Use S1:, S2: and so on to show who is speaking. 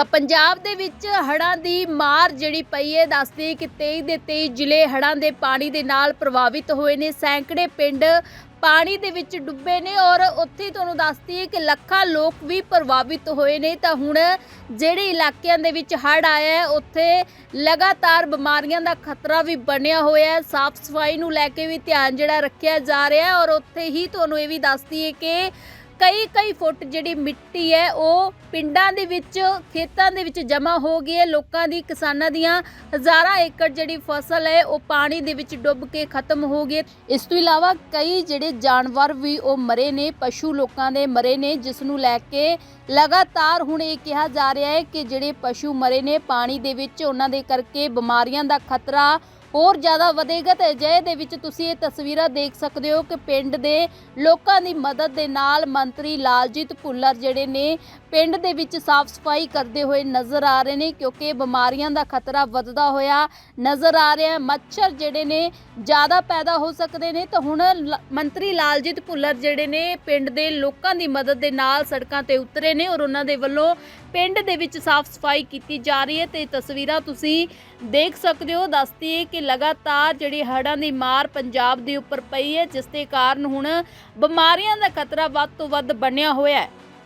S1: ਤਾਂ ਪੰਜਾਬ ਦੇ ਵਿੱਚ ਹੜ੍ਹਾਂ ਦੀ ਮਾਰ ਜਿਹੜੀ ਪਈ ਹੈ, ਦੱਸਦੀ ਕਿ 23 ਦੇ 23 ਜ਼ਿਲ੍ਹੇ ਹੜ੍ਹਾਂ ਦੇ ਪਾਣੀ ਦੇ ਨਾਲ ਪ੍ਰਭਾਵਿਤ ਹੋਏ ਨੇ। ਸੈਂਕੜੇ ਪਿੰਡ ਪਾਣੀ ਦੇ ਵਿੱਚ ਡੁੱਬੇ ਨੇ ਔਰ ਉੱਥੇ ਤੁਹਾਨੂੰ ਦੱਸਦੀ ਹੈ ਕਿ ਲੱਖਾਂ ਲੋਕ ਵੀ ਪ੍ਰਭਾਵਿਤ ਹੋਏ ਨੇ। ਤਾਂ ਹੁਣ ਜਿਹੜੇ ਇਲਾਕਿਆਂ ਦੇ ਵਿੱਚ ਹੜ੍ਹ ਆਇਆ ਹੈ, ਉੱਥੇ ਲਗਾਤਾਰ ਬਿਮਾਰੀਆਂ ਦਾ ਖਤਰਾ ਵੀ ਬਣਿਆ ਹੋਇਆ ਹੈ। ਸਾਫ਼ ਸਫ਼ਾਈ ਨੂੰ ਲੈ ਕੇ ਵੀ ਧਿਆਨ ਜਿਹੜਾ ਰੱਖਿਆ ਜਾ ਰਿਹਾ ਹੈ ਔਰ ਉੱਥੇ ਹੀ ਤੁਹਾਨੂੰ ਇਹ ਵੀ ਦੱਸਦੀ ਹੈ ਕਿ ਕਈ ਕਈ ਫੁੱਟ ਜਿਹੜੀ ਮਿੱਟੀ ਹੈ, ਉਹ ਪਿੰਡਾਂ ਦੇ ਵਿੱਚ, ਖੇਤਾਂ ਦੇ ਵਿੱਚ ਜਮ੍ਹਾਂ ਹੋ ਗਈ ਹੈ। ਲੋਕਾਂ ਦੀ, ਕਿਸਾਨਾਂ ਦੀਆਂ ਹਜ਼ਾਰਾਂ ਏਕੜ ਜਿਹੜੀ ਫਸਲ ਹੈ, ਉਹ ਪਾਣੀ ਦੇ ਵਿੱਚ ਡੁੱਬ ਕੇ ਖਤਮ ਹੋ ਗਈ ਇਸ ਤੋਂ ਇਲਾਵਾ ਕਈ ਜਿਹੜੇ ਜਾਨਵਰ ਵੀ ਉਹ ਮਰੇ ਨੇ, ਪਸ਼ੂ ਲੋਕਾਂ ਦੇ ਮਰੇ ਨੇ, ਜਿਸ ਨੂੰ ਲੈ ਕੇ ਲਗਾਤਾਰ ਹੁਣ ਇਹ ਕਿਹਾ ਜਾ ਰਿਹਾ ਹੈ ਕਿ ਜਿਹੜੇ ਪਸ਼ੂ ਮਰੇ ਨੇ, ਪਾਣੀ ਦੇ ਵਿੱਚ ਉਹਨਾਂ ਦੇ ਕਰਕੇ ਬਿਮਾਰੀਆਂ ਦਾ ਖਤਰਾ ਹੋਰ ਜ਼ਿਆਦਾ ਵਧੇਗਾ ਤੇ ਅਜਿਹੇ ਦੇ ਵਿੱਚ ਤੁਸੀਂ ਇਹ ਤਸਵੀਰਾਂ ਦੇਖ ਸਕਦੇ ਹੋ ਕਿ ਪਿੰਡ ਦੇ ਲੋਕਾਂ ਦੀ ਮਦਦ ਦੇ ਨਾਲ ਮੰਤਰੀ ਲਾਲਜੀਤ ਭੁੱਲਰ ਜਿਹੜੇ ਨੇ ਪਿੰਡ ਦੇ ਵਿੱਚ ਸਾਫ਼ ਸਫ਼ਾਈ ਕਰਦੇ ਹੋਏ ਨਜ਼ਰ ਆ ਰਹੇ ਨੇ ਕਿਉਂਕਿ ਬਿਮਾਰੀਆਂ ਦਾ ਖਤਰਾ ਵੱਧਦਾ ਹੋਇਆ ਨਜ਼ਰ ਆ ਰਿਹਾ ਮੱਛਰ ਜਿਹੜੇ ਨੇ ਜ਼ਿਆਦਾ ਪੈਦਾ ਹੋ ਸਕਦੇ ਨੇ। ਤਾਂ ਹੁਣ ਲ- ਮੰਤਰੀ ਲਾਲਜੀਤ ਭੁੱਲਰ ਜਿਹੜੇ ਨੇ ਪਿੰਡ ਦੇ ਲੋਕਾਂ ਦੀ ਮਦਦ ਦੇ ਨਾਲ ਸੜਕਾਂ ਤੇ ਉਤਰੇ ਨੇ ਔਰ ਉਹਨਾਂ ਦੇ ਵੱਲੋਂ ਪਿੰਡ ਦੇ ਵਿੱਚ ਸਾਫ਼ ਸਫ਼ਾਈ ਕੀਤੀ ਜਾ ਰਹੀ ਹੈ। ਤੇ ਤਸਵੀਰਾਂ ਤੁਸੀਂ ਦੇਖ ਸਕਦੇ ਹੋ। ਦੱਸਦੀ ਹੈ ਕਿ ਲਗਾਤਾਰ ਜਿਹੜੀ ਹੜ੍ਹਾਂ ਦੀ ਮਾਰ ਪੰਜਾਬ ਦੇ ਉੱਪਰ ਪਈ ਹੈ, ਜਿਸ ਦੇ ਕਾਰਨ ਹੁਣ ਬਿਮਾਰੀਆਂ ਦਾ ਖਤਰਾ ਵੱਧ ਤੋਂ ਵੱਧ ਬਣਿਆ ਹੋਇਆ ਹੈ।